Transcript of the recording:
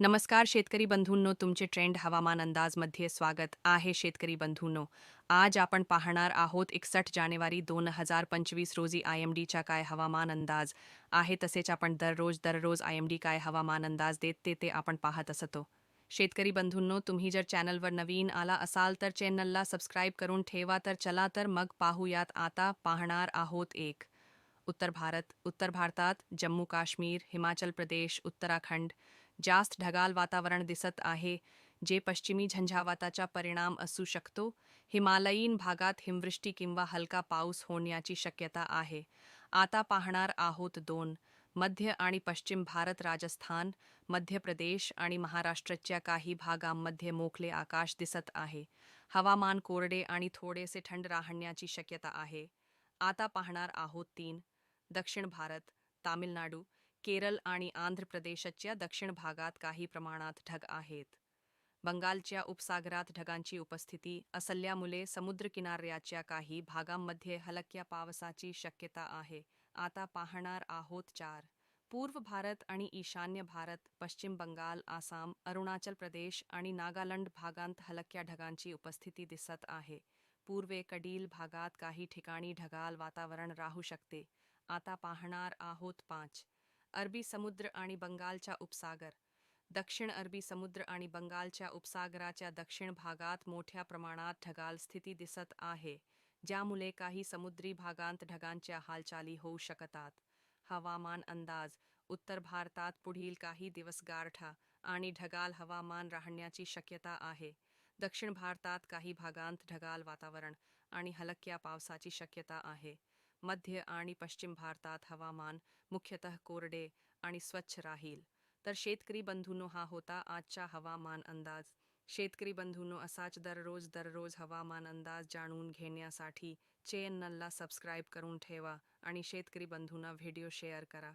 नमस्कार शेतकरी बंधूंनो तुमचे ट्रेंड हवामान अंदाजमध्ये स्वागत आहे शेतकरी बंधूंनो. आज आपण पाहणार आहोत एकसठ जानेवारी दोन हजार पंचवीस रोजी आय एम डीचा काय हवामान अंदाज आहे तसेच आपण दररोज दररोज आय एम डी काय हवामान अंदाज देते ते आपण पाहत असतो. शेतकरी बंधूंनो तुम्ही जर चॅनलवर नवीन आला असाल तर चॅनलला सबस्क्राईब करून ठेवा तर चला तर मग पाहूयात. आता पाहणार आहोत एक. उत्तर भारत उत्तर भारतात जम्मू काश्मीर हिमाचल प्रदेश उत्तराखंड जास्त ढगाल वातावरण दिसत आहे जे पश्चिमी झंझावाताचा परिणाम असू शकतो. हिमालयीन भागात हिमवृष्टी किंवा हलका पाऊस होण्याची शक्यता आहे. आता पाहणार आहोत दोन मध्य आणि पश्चिम भारत राजस्थान मध्य प्रदेश आणि महाराष्ट्राच्या काही भागांमध्ये मोकले आकाश दिसत आहे. हवामान कोरडे आणि थोडेसे थंड राहण्याची शक्यता आहे. आता पाहणार आहोत तीन दक्षिण भारत तामिळनाडू केरळ आणि आंध्र प्रदेशच्या दक्षिण भागात काही प्रमाणात ढग आहेत. बंगालच्या उपसागरात ढगांची उपस्थिती असल्यामुळे समुद्रकिनाऱ्याच्या काही भागांमध्ये हलक्या पावसाची शक्यता आहे. आता पाहणार आहोत चार. पूर्व भारत आणि ईशान्य भारत पश्चिम बंगाल आसाम अरुणाचल प्रदेश आणि नागालँड भागांत हलक्या ढगांची उपस्थिती दिसत आहे. पूर्वेकडील भागात काही ठिकाणी ढगाल वातावरण राहू शकते. आता पाहणार आहोत पाच. अरबी समुद्र आणि बंगालचा उपसागर. दक्षिण अरबी समुद्र आणि बंगालच्या उपसागराच्या दक्षिण भागात मोठ्या प्रमाणात ढगाल स्थिती दिसत आहे ज्यामुळे काही समुद्री भागांत ढगांच्या हालचाली होऊ शकतात. हवामान अंदाज उत्तर भारतात पुढील काही दिवस गारठा आणि ढगाल हवामान राहण्याची शक्यता आहे. दक्षिण भारतात काही भागांत ढगाल वातावरण आणि हलक्या पावसाची शक्यता आहे. मध्य आणि पश्चिम भारतात हवामान मुख्यतः कोरडे आणि स्वच्छ राहील. तर शेतकरी बंधूंनो हा होता आजचा हवामान अंदाज. शेतकरी बंधूंनो असाच दररोज दररोज हवामान अंदाज जाणून घेण्यासाठी चॅनलला सबस्क्राईब करून ठेवा आणि शेतकरी बंधूंना व्हिडिओ शेअर करा.